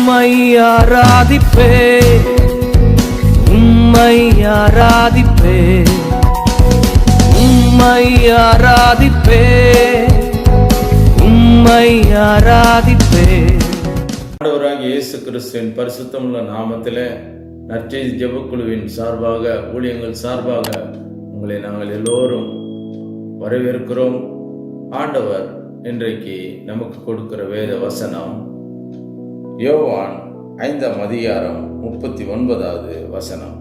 உம்மை ஆராதிப்பே. உம்மை ஆராதிப்பே. உம்மை ஆராதிப்பே. உம்மை ஆராதிப்பே. ஆண்டவராக இயேசு கிறிஸ்துவின் பரிசுத்தமுள்ள நாமத்திலே நற்செய்தி ஜெபக்குழுவின் சார்பாக ஊழியங்கள் சார்பாக உங்களை நாங்கள் எல்லோரும் வரவேற்கிறோம். ஆண்டவர் இன்றைக்கு நமக்கு கொடுக்கிற வேத வசனம் யோவான் ஐந்தாம் அதிகாரம் முப்பத்தி ஒன்பதாவது வசனம்.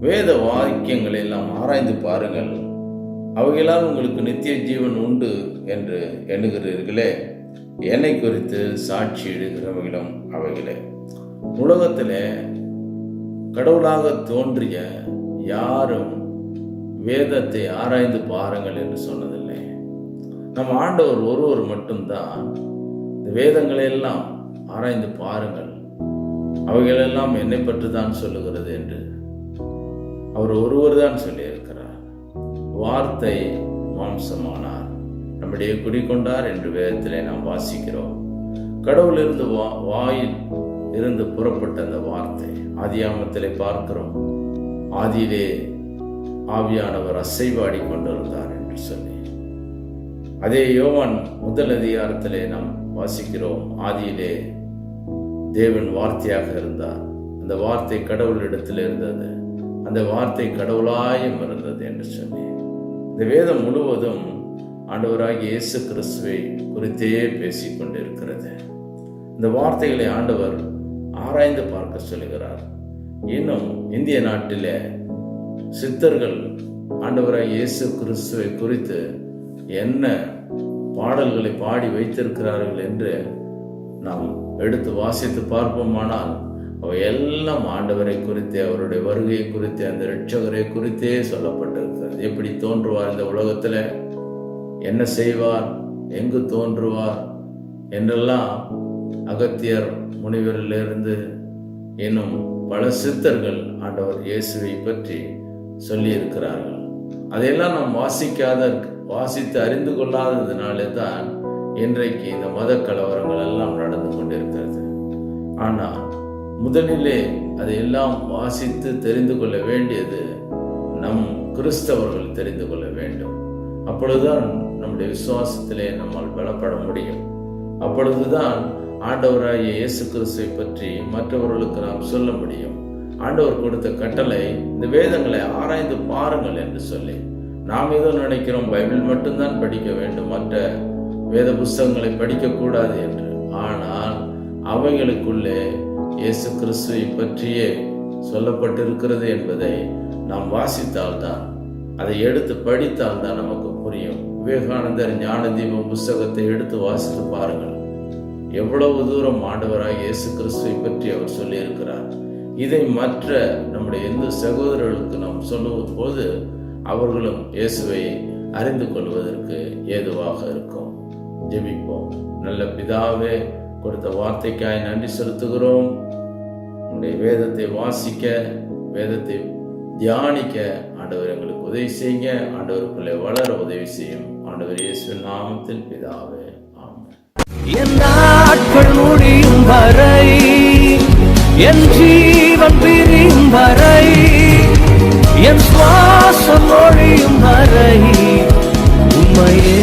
வேத வாக்கியங்களை எல்லாம் ஆராய்ந்து பாருங்கள். அவைகளால் உங்களுக்கு நித்திய ஜீவன் உண்டு என்று எண்ணுகிறீர்களே. என்னை குறித்து சாட்சி இடுகிறவர்களும் அவைகளே உலகத்திலே கடவுளாக தோன்றிய யாரும் வேதத்தை ஆராய்ந்து பாருங்கள் என்று சொன்னதில்லை. நம் ஆண்டவர் ஒருவர் மட்டும்தான் இந்த வேதங்களை எல்லாம் ஆராய்ந்து பாருங்கள். அவைகளெல்லாம் என்னை பற்றி தான் சொல்லுகிறது என்று அவர் ஒருவர் தான் சொல்லியிருக்கிறார். வார்த்தை மாம்சமானார். நம்முடைய குடிக்கொண்டார் என்று வேதத்திலே நாம் வாசிக்கிறோம். கடவுளிருந்து வா வாயில் இருந்து புறப்பட்ட அந்த வார்த்தை. ஆதியாமத்திலே பார்க்கிறோம். ஆதியிலே ஆவியானவர் அசைவாடி கொண்டிருந்தார் என்று சொல்லி. அதே யோவான் முதல் அதிகாரத்திலே நாம் வாசிக்கிறோம். ஆதியிலே தேவன் வார்த்தையாக இருந்தார். அந்த வார்த்தை கடவுளிடத்தில் இருந்தது. அந்த வார்த்தை கடவுளாயும் இருந்தது என்று சொல்லி இந்த வேதம் முழுவதும் ஆண்டவராகிய இயேசு கிறிஸ்துவை குறித்தே பேசிக் கொண்டிருக்கிறது. இந்த வார்த்தைகளை ஆண்டவர் ஆராய்ந்து பார்க்க சொல்லுகிறார். இன்னும் இந்திய நாட்டிலே சித்தர்கள் ஆண்டவராக இயேசு கிறிஸ்துவை குறித்து என்ன பாடல்களை பாடி வைத்திருக்கிறார்கள் என்று நாம் எடுத்து வாசித்து பார்ப்போமானால் அவை எல்லாம் ஆண்டவரை குறித்தே அவருடைய வருகையை குறித்தே அந்த ரட்சகரை குறித்தே சொல்லப்பட்டிருக்கிறது. எப்படி தோன்றுவார் இந்த உலகத்தில்? என்ன செய்வார்? எங்கு தோன்றுவார்? என்றெல்லாம் அகத்தியர் முனிவரிலிருந்து இன்னும் பல சித்தர்கள் ஆண்டவர் இயேசுவை பற்றி சொல்லியிருக்கிறார்கள். அதையெல்லாம் நாம் வாசிக்காத வாசித்து அறிந்து கொள்ளாததினாலே தான் இன்றைக்கு இந்த மத கலவரங்கள் எல்லாம் நடந்து ஆனால் முதலிலே அதையெல்லாம் வாசித்து தெரிந்து கொள்ள வேண்டியது நம் கிறிஸ்தவர்கள் தெரிந்து கொள்ள வேண்டும். அப்பொழுதுதான் நம்முடைய விசுவாசத்திலே நம்மால் பலப்பட முடியும். அப்பொழுதுதான் ஆண்டவராகிய இயேசு கிறிஸ்துவை பற்றி மற்றவர்களுக்கு நாம் சொல்ல முடியும். ஆண்டவர் கொடுத்த கட்டளை இந்த வேதங்களை ஆராய்ந்து பாருங்கள் என்று சொல்லி நாம் ஏதோ நினைக்கிறோம் பைபிள் மட்டும்தான் படிக்க வேண்டும் மற்ற வேத புஸ்தகங்களை படிக்கக்கூடாது என்று. ஆனால் அவைகளுக்குள்ளே இயேசு கிறிஸ்துவை பற்றியே சொல்லப்பட்டிருக்கிறது என்பதை நாம் வாசித்தால்தான் அதை எடுத்து படித்தால்தான் நமக்கு புரியும். விவேகானந்தர் ஞான தீபம் புஸ்தகத்தை எடுத்து வாசித்து பாருங்கள். எவ்வளவு தூரம் ஆண்டவராக இயேசு கிறிஸ்துவை பற்றி அவர் சொல்லியிருக்கிறார். இதை மற்ற நம்முடைய இந்து சகோதரர்களுக்கு நாம் சொல்லும் போது அவர்களும் இயேசுவை அறிந்து கொள்வதற்கு ஏதுவாக இருக்கும். ஜெபிப்போம். நல்ல பிதாவே கொடுத்த வார்த்தைக்காய் நன்றி செலுத்துகிறோம். உங்களுடைய வேதத்தை வாசிக்க வேதத்தை தியானிக்க ஆண்டவர் எங்களுக்கு உதவி செய்யுங்க. ஆண்டவருக்குள்ளே வளர உதவி செய்யும் ஆண்டவர் இயேசுவின் நாமத்தில் பிதாவே என் நாட்கள் முடியும் வரை என் ஜீவன் பிரியும் வரை என் சுவாசம் ஒழியும் வரை உண்மையே